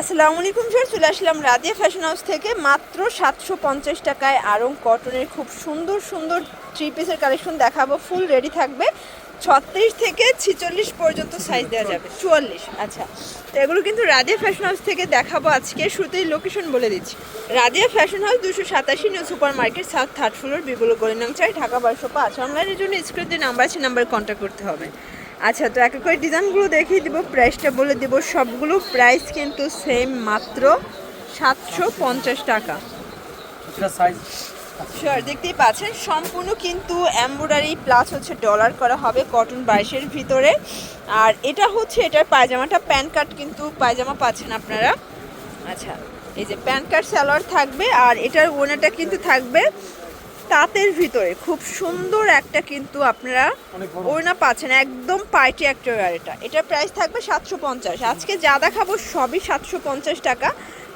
আসসালামু আলাইকুম স্যার চলে আসলাম রাদিয়া ফ্যাশন হাউস থেকে। মাত্র সাতশো পঞ্চাশ টাকায় আরং কটনের খুব সুন্দর সুন্দর থ্রি পিসের কালেকশন দেখাবো। ফুল রেডি থাকবে। ছত্রিশ থেকে ছিচল্লিশ পর্যন্ত সাইজ দেওয়া যাবে। চুয়াল্লিশ আচ্ছা। তো এগুলো কিন্তু রাদিয়া ফ্যাশন হাউস থেকে দেখাবো আজকে। শুরুতেই লোকেশন বলে দিচ্ছি। রাদিয়া ফ্যাশন হাউস দুশো সাতাশি new supermarket south third floor বিগুলো গলিনাং চাই, ঢাকা বারোশো পাঁচ অনলাইনের জন্য স্ক্রিন নাম্বার আছে নাম্বারে কন্ট্যাক্ট করতে হবে। আচ্ছা তো এক এক করে ডিজাইনগুলো দেখিয়ে দিব প্রাইসটা বলে দিব সবগুলো প্রাইস কিন্তু সেম মাত্র সাতশো পঞ্চাশ টাকা। সাইজ শিওর দেখতেই পাচ্ছেন সম্পূর্ণ কিন্তু এমব্রয়ডারি প্লাস হচ্ছে ডলার করা হবে কটন বাইশের ভিতরে। আর এটা হচ্ছে এটার পায়জামাটা প্যান কাট কিন্তু পায়জামা পাচ্ছেন আপনারা। আচ্ছা এই যে প্যান কাট সালোয়ার থাকবে আর এটার ওনাটা কিন্তু থাকবে তাঁতের ভিতরে খুব সুন্দর একটা কিন্তু আপনারা। ওড়না পাচ্ছেন একদম পার্টি একটা এটা। এটার প্রাইস থাকবে সাতশো পঞ্চাশ। আজকে যা দেখাবো সবই সাতশো পঞ্চাশ টাকা।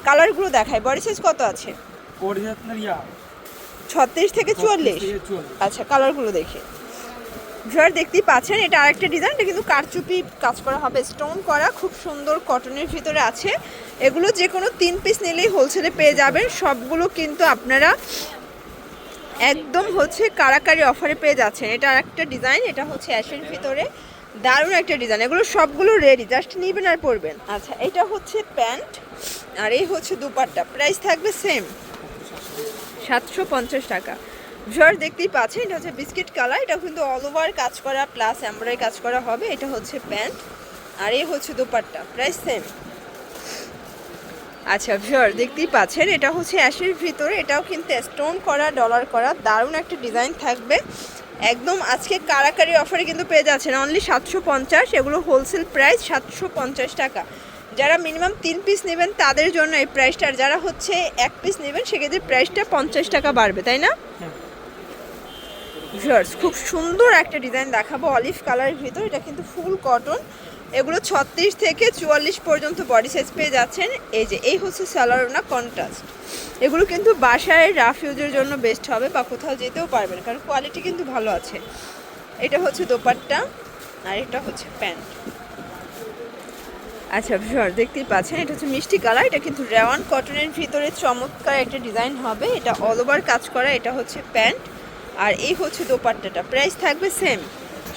কালারগুলো দেখায় বডি সাইজ কত আছে? ছত্রিশ থেকে চুয়াল্লিশ। থেকে 44 আচ্ছা কালারগুলো দেখে। ভিউয়ার দেখতেই পাচ্ছেন এটা আরেকটা ডিজাইন এটা কিন্তু কারচুপি কাজ করা হবে স্টোন করা। খুব সুন্দর কটনের ভিতরে আছে। এগুলো যে কোনো তিন পিস নিলেই হোলসেলে পেয়ে যাবেন। সবগুলো কিন্তু আপনারা একদম হচ্ছে কারাকারি অফারে পেয়ে যাচ্ছেন। এটা একটা ডিজাইন এটা হচ্ছে অ্যাশের ভিতরে। দারুণ একটা ডিজাইন এগুলো সবগুলো রেডি জাস্ট নিবেন আর পরবেন। আচ্ছা এটা হচ্ছে প্যান্ট, আর এই হচ্ছে দুপাট্টা। প্রাইস থাকবে সেম সাতশো পঞ্চাশ টাকা। ভিউয়ার দেখতেই পাচ্ছেন, এটা হচ্ছে বিস্কিট কালার এটা কিন্তু অল ওভার কাজ করা প্লাস এমব্রয়ডারি কাজ করা হবে। এটা হচ্ছে প্যান্ট, আর এই হচ্ছে দুপাট্টা। প্রাইস সেম আচ্ছা ভিওর দেখতেই পাচ্ছেন এটা হচ্ছে অ্যাশের ভিতরে এটাও কিন্তু স্টোন করা ডলার করা দারুণ একটা ডিজাইন থাকবে। একদম আজকে কারাকারি অফারে কিন্তু পেয়ে যাচ্ছেন অনলি সাতশো পঞ্চাশ এগুলো হোলসেল প্রাইস সাতশো পঞ্চাশ টাকা। যারা মিনিমাম তিন পিস নেবেন তাদের জন্য এই প্রাইসটা আর যারা হচ্ছে এক পিস নেবেন সেক্ষেত্রে প্রাইসটা পঞ্চাশ টাকা বাড়বে তাই না? হ্যাঁ। ভিউয়ার্স খুব সুন্দর একটা ডিজাইন দেখাবো অলিভ কালারের ভিতর এটা কিন্তু ফুল কটন এগুলো ছত্রিশ থেকে চুয়াল্লিশ পর্যন্ত বডি সাইজ পেয়ে যাচ্ছেন। এই যে, এই হচ্ছে স্যালারোনা কন্ট্রাস্ট এগুলো কিন্তু বাসায় রাফ ইউজের জন্য বেস্ট হবে বা কোথাও যেতেও পারবেন, কারণ কোয়ালিটি কিন্তু ভালো আছে। এটা হচ্ছে দোপাট্টা, আর এটা হচ্ছে প্যান্ট আচ্ছা ভিউয়ার দেখতেই পাচ্ছেন, এটা হচ্ছে মিষ্টি কালার, এটা কিন্তু রেওয়ান কটনের ভিতরে চমৎকার একটা ডিজাইন হবে। এটা অল ওভার কাজ করা, এটা হচ্ছে প্যান্ট আর এই হচ্ছে দোপাট্টাটা। প্রাইস থাকবে সেম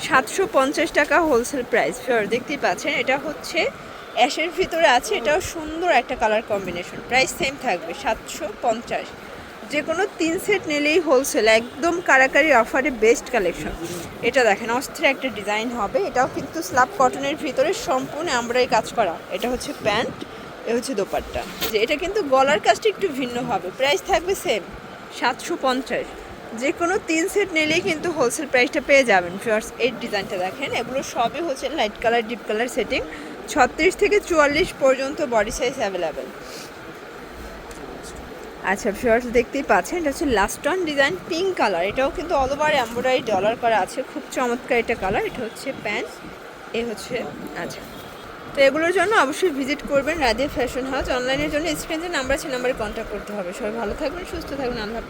সাতশো পঞ্চাশ টাকা হোলসেল প্রাইস ফিওর দেখতেই পাচ্ছেন, এটা হচ্ছে অ্যাশের ভিতরে আছে, এটাও সুন্দর একটা কালার কম্বিনেশন প্রাইস সেম থাকবে, সাতশো পঞ্চাশ। যে কোনো তিন সেট নিলেই হোলসেল একদম কারাকারি অফারে বেস্ট কালেকশন এটা দেখেন, অস্থির একটা ডিজাইন হবে, এটাও কিন্তু স্ল্যাব কটনের ভিতরে সম্পূর্ণ আমরাই কাজ করা। এটা হচ্ছে প্যান্ট, এ হচ্ছে দোপাট্টা। যে এটা কিন্তু গলার কাজটা একটু ভিন্ন হবে প্রাইস থাকবে সেম সাতশো পঞ্চাশ। যে কোনো তিন সেট নিলেই কিন্তু হোলসেল প্রাইসটা পেয়ে যাবেন ফিয়ার্স এই ডিজাইনটা দেখেন, এগুলো সবই হচ্ছে light colour deep colour setting ছত্রিশ থেকে চুয়াল্লিশ পর্যন্ত বডি সাইজ অ্যাভেলেবেল আচ্ছা ফিয়ার্স দেখতেই পাচ্ছেন, এটা হচ্ছে last on design pink colour এটাও কিন্তু অল ওভার এমব্রয়ডারি ডলার করা আছে, খুব চমৎকার এটা কালার এটা হচ্ছে প্যান্ট এ হচ্ছে আচ্ছা। তো এগুলোর জন্য অবশ্যই ভিজিট করবেন রাধে ফ্যাশন হাউস। অনলাইনের জন্য স্ক্রিনে নাম্বার আছে নাম্বারে কন্ট্যাক্ট করতে হবে। সবাই ভালো থাকবেন, সুস্থ থাকবেন, আল্লাহ